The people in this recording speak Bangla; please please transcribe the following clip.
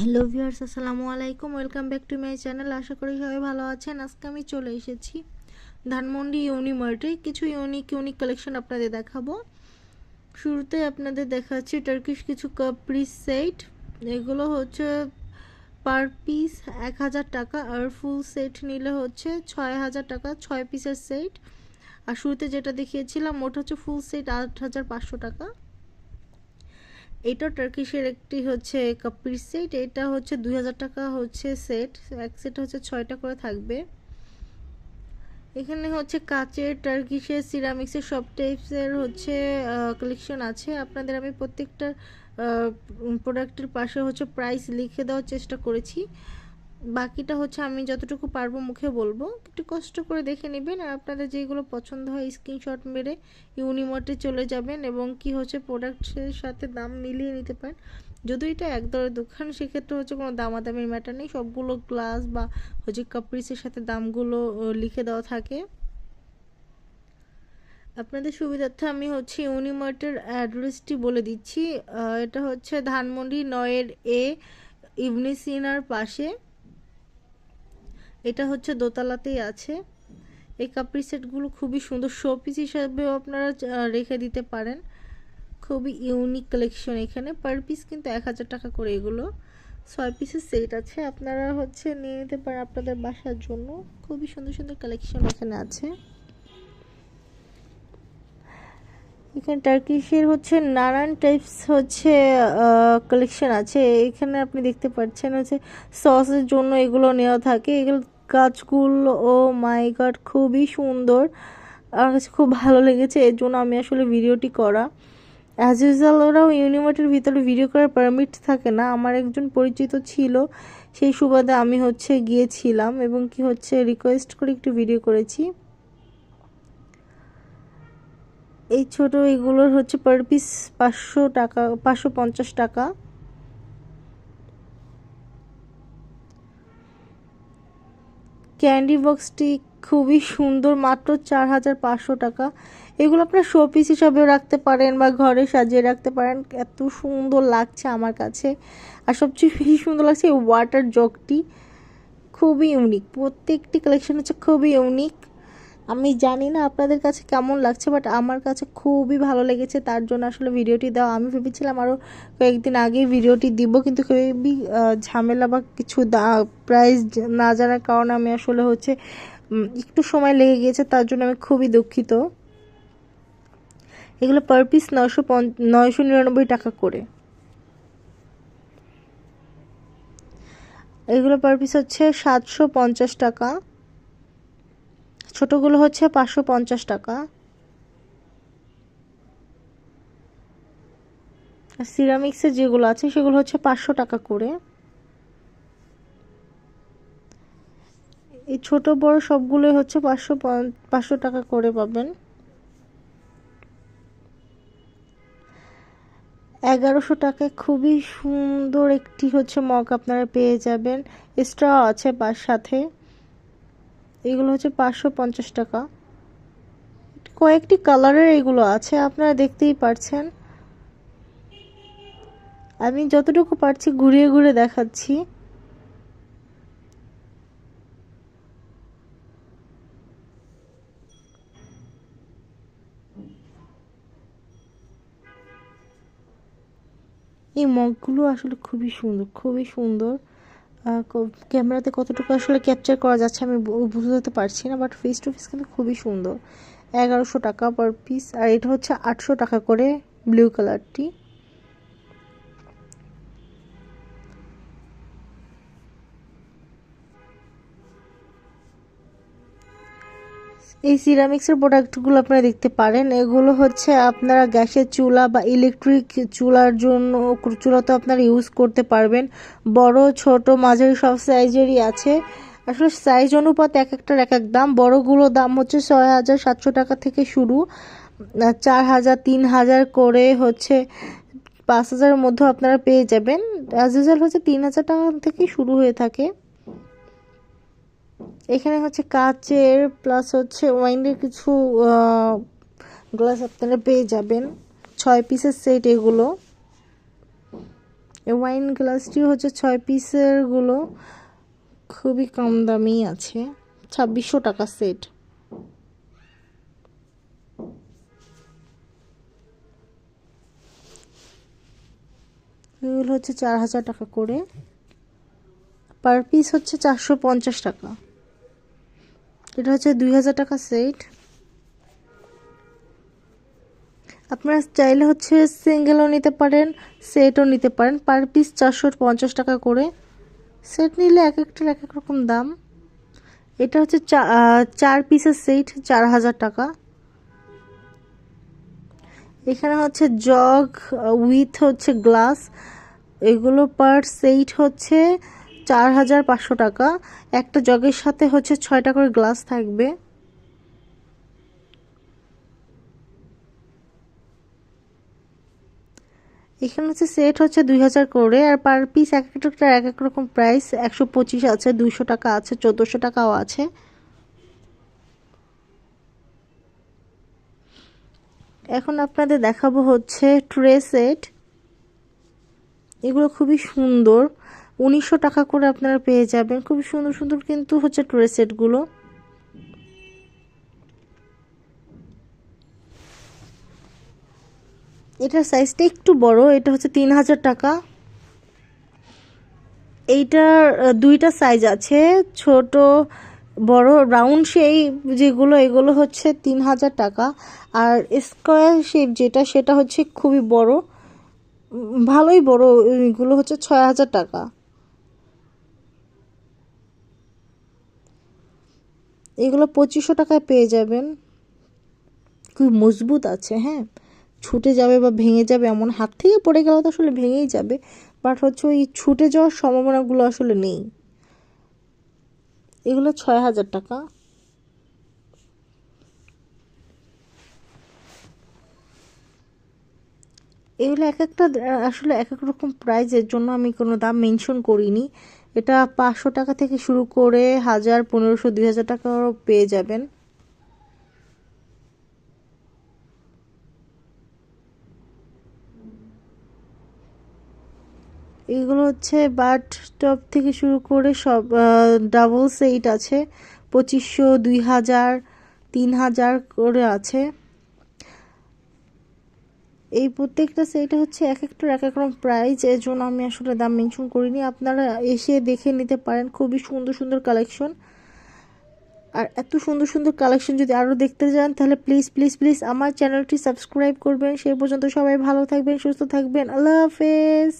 হ্যালো ভিউয়ার্স, আসসালামু আলাইকুম। Welcome back to my channel. আশা করি সবাই ভালো আছেন। আজকে আমি চলে এসেছি ধানমন্ডি ইউনিমার্টে কিছু ইউনিক ইউনিক কালেকশন আপনাদের দেখাবো। শুরুতে আপনাদের দেখাচ্ছি টার্কিশ কিছু কাপড়ি সেট এগুলো হচ্ছে পার পিস এক হাজার টাকা আর ফুল সেট নিলে হচ্ছে ছয় হাজার টাকা, ছয় পিসের সেট আর শুরুতে যেটা দেখিয়েছিলাম ওটা হচ্ছে ফুল সেট আট হাজার পাঁচশো টাকা। এটা টার্কিশের একটি হচ্ছে কাপড় সেট, এটা হচ্ছে দুই হাজার টাকা হচ্ছে সেট, এক সেট হচ্ছে ছয়টা করে থাকবে। এখানে হচ্ছে কাচের টার্কিশের, সিরামিক্সের সব টাইপসের হচ্ছে কালেকশন আছে। আপনাদের আমি প্রত্যেকটা প্রোডাক্টের পাশে হচ্ছে প্রাইস লিখে দেওয়ার চেষ্টা করেছি। বাকিটা হচ্ছে আমি যতটুকু পারব মুখে বলব। একটু কষ্ট করে দেখে নেবেন আর আপনাদের যেগুলো পছন্দ হয় স্ক্রিনশট মেরে ইউনিমোটে চলে যাবেন এবং কি হচ্ছে প্রোডাক্টের সাথে দাম মিলিয়ে নিতে পারেন। যদি এটা এক দোকান, সেক্ষেত্রে হচ্ছে কোনো দামাদামির ম্যাটার নেই। সবগুলো গ্লাস বা হচ্ছে কাপড়িসের সাথে দামগুলো লিখে দেওয়া থাকে। আপনাদের সুবিধার্থে আমি হচ্ছে ইউনিমার্টের অ্যাড্রেসটি বলে দিচ্ছি। এটা হচ্ছে ধানমন্ডি নয়ের এ ইভনিসিনার পাশে। এটা হচ্ছে দোতলাতেই আছে। এই কাপড় সেটগুলো খুবই সুন্দর। শো পিস হিসাবেও আপনারা রেখে দিতে পারেন। খুবই ইউনিক কালেকশন এখানে। পার পিস কিন্তু এক হাজার টাকা করে এগুলো। ছয় পিসের সেট আছে। আপনারা হচ্ছে নিয়ে নিতে পারেন আপনাদের বাসার জন্য। খুবই সুন্দর সুন্দর কালেকশন এখানে আছে। এখানে টার্কিশের হচ্ছে নানান টাইপস হচ্ছে কালেকশন আছে। এখানে আপনি দেখতে পাচ্ছেন হচ্ছে সসের জন্য এগুলো নেওয়া থাকে। এগুলো গাছগুলো ও মাই গড খুবই সুন্দর। আমার কাছে খুব ভালো লেগেছে, এর জন্য আমি আসলে ভিডিওটি করা। অ্যাজ ইউজুয়াল ওরাও ইউনিভার্সিটির ভিতরে ভিডিও করার পারমিট থাকে না। আমার একজন পরিচিত ছিল, সেই সুবাদে আমি হচ্ছে গিয়েছিলাম এবং কি হচ্ছে রিকোয়েস্ট করে একটু ভিডিও করেছি। এই ছোট এগুলোর হচ্ছে পার পিস পাঁচশো টাকা, পাঁচশো পঞ্চাশ টাকা। ক্যান্ডি বক্সটি খুবই সুন্দর, মাত্র চার হাজার পাঁচশো টাকা। এগুলো আপনার শো পিস হিসাবেও রাখতে পারেন বা ঘরে সাজিয়ে রাখতে পারেন। এত সুন্দর লাগছে আমার কাছে। আর সবচেয়ে বেশি সুন্দর লাগছে এই ওয়াটার জগটি খুবই ইউনিক প্রত্যেকটি কালেকশন হচ্ছে খুবই ইউনিক আমি জানি না আপনাদের কাছে কেমন লাগছে বাট আমার কাছে খুবই ভালো লেগেছে। তার জন্য আসলে ভিডিওটি দেওয়া, আমি ভেবেছিলাম আরও কয়েকদিন আগে ভিডিওটি দিব, কিন্তু খুবই ঝামেলা বা কিছু প্রাইস না জানার কারণে আমি আসলে হচ্ছে একটু সময় লেগে গিয়েছে, তার জন্য আমি খুবই দুঃখিত। এগুলো পার পিস নয়শো নয়শো নিরানব্বই টাকা করে। এগুলো পার পিস হচ্ছে সাতশো পঞ্চাশ টাকা। ছোটোগুলো হচ্ছে পাঁচশো পঞ্চাশ টাকা। আর সিরামিক্সের যেগুলো আছে, সেগুলো হচ্ছে পাঁচশো টাকা করে। এই ছোট বড় সবগুলোই হচ্ছে পাঁচশো পাঁচশো টাকা করে পাবেন। এগারোশো টাকায় খুবই সুন্দর একটি হচ্ছে মগ আপনারা পেয়ে যাবেন। স্ট্র আছে পার সাথে। এগুলো হচ্ছে পাঁচশো পঞ্চাশ টাকা। কয়েকটি কালারের এগুলো আছে, আপনারা দেখতেই পারছেন। আমি যতটুকু পারছি ঘুরিয়ে ঘুরে দেখাচ্ছি। এই মগগুলো আসলে খুবই সুন্দর খুবই সুন্দর। ক্যামেরাতে কতটুকু আসলে ক্যাপচার করা যাচ্ছে আমি বুঝতে পারছি না বাট ফেস টু ফেস কিন্তু খুবই সুন্দর। এগারোশো টাকা পার পিস আর এটা হচ্ছে আটশো টাকা করে ব্লু কালারটি এই সিরামিক্সের প্রোডাক্টগুলো আপনারা দেখতে পারেন। এগুলো হচ্ছে আপনারা গ্যাসের চুলা বা ইলেকট্রিক চুলার জন্য চুলা তো আপনারা ইউজ করতে পারবেন। বড়, ছোট, মাঝারি সব সাইজেরই আছে। আসলে সাইজ অনুপাত এক একটার এক এক দাম। বড়গুলো দাম হচ্ছে ছয় হাজার সাতশো টাকা থেকে শুরু। চার হাজার, তিন হাজার করে হচ্ছে পাঁচ হাজারের মধ্যে আপনারা পেয়ে যাবেন। অ্যাজ হচ্ছে তিন হাজার টাকা থেকে শুরু হয়ে থাকে। এখানে হচ্ছে কাচের প্লাস হচ্ছে ওয়াইনের কিছু গ্লাস আপনারা পেয়ে যাবেন। ছয় পিসের সেট এগুলো। ওয়াইন গ্লাসটি হচ্ছে ছয় পিসেরগুলো। খুবই কম দামেই আছে। ছাব্বিশশো টাকা সেট এগুলো হচ্ছে চার হাজার টাকা করে। পার পিস হচ্ছে চারশো পঞ্চাশ টাকা। এটা হচ্ছে দুই হাজার টাকা সেট। আপনারা চাইলে হচ্ছে সিঙ্গেলও নিতে পারেন সেটও নিতে পারেন। পার পিস চারশো পঞ্চাশ টাকা করে। সেট নিলে এক একটার এক এক রকম দাম। এটা হচ্ছে চার পিসের সেট চার হাজার টাকা। এখানে হচ্ছে জগ উইথ হচ্ছে গ্লাস এগুলো পার সেট হচ্ছে চার হাজার পাঁচশো টাকা। একটা জগের সাথে হচ্ছে ছয়টা করে গ্লাস থাকবে। এখানে হচ্ছে সেট হচ্ছে দুই হাজার করে, আর পার পিস এক একটা এক এক রকম প্রাইস। একশো পঁচিশ আছে, দুইশো টাকা আছে, চোদ্দোশো টাকাও আছে। এখন আপনাদের দেখাবো হচ্ছে ট্রে সেট। এগুলো খুবই সুন্দর। উনিশশো টাকা করে আপনারা পেয়ে যাবেন। খুবই সুন্দর সুন্দর কিন্তু হচ্ছে ট্রে সেটগুলো এটার সাইজটা একটু বড়, এটা হচ্ছে তিন হাজার টাকা। এইটার দুইটা সাইজ আছে, ছোট, বড় রাউন্ড সেই যেগুলো, এগুলো হচ্ছে তিন হাজার টাকা। আর স্কোয়ার শেপ যেটা, সেটা হচ্ছে খুবই বড়। ভালোই বড় এগুলো হচ্ছে ছয় হাজার টাকা। এগুলো পঁচিশশো টাকায় পেয়ে যাবেন। খুব মজবুত আছে হ্যাঁ? ছুটে যাবে বা ভেঙে যাবে এমন হাত থেকে পড়ে গেলে তো আসলে ভেঙেই যাবে বাট হচ্ছে ওই ছুটে যাওয়ার সম্ভাবনাগুলো আসলে নেই। এগুলো ছয় হাজার টাকা। এগুলো এক একটা, আসলে এক এক রকম প্রাইজের জন্য আমি কোনো দাম মেনশন করিনি। এটা পাঁচশো টাকা থেকে শুরু করে হাজার পনেরোশো, দুই হাজার টাকাও পেয়ে যাবেন। এগুলো হচ্ছে বাট টপ থেকে শুরু করে সব ডাবল সেট আছে। পঁচিশশো, দুই হাজার, তিন হাজার করে আছে। এই প্রত্যেকটা সেট হচ্ছে এক একটার এক এক রকম প্রাইস এর জন্য আমি আসলে দাম মেনশন করিনি। আপনারা এসে দেখে নিতে পারেন, খুবই সুন্দর সুন্দর কালেকশন আর এত সুন্দর সুন্দর কালেকশন যদি আরও দেখতে যান, তাহলে প্লিজ প্লিজ প্লিজ আমার চ্যানেলটি সাবস্ক্রাইব করবেন। সেই পর্যন্ত সবাই ভালো থাকবেন, সুস্থ থাকবেন। আল্লাহ হাফেজ।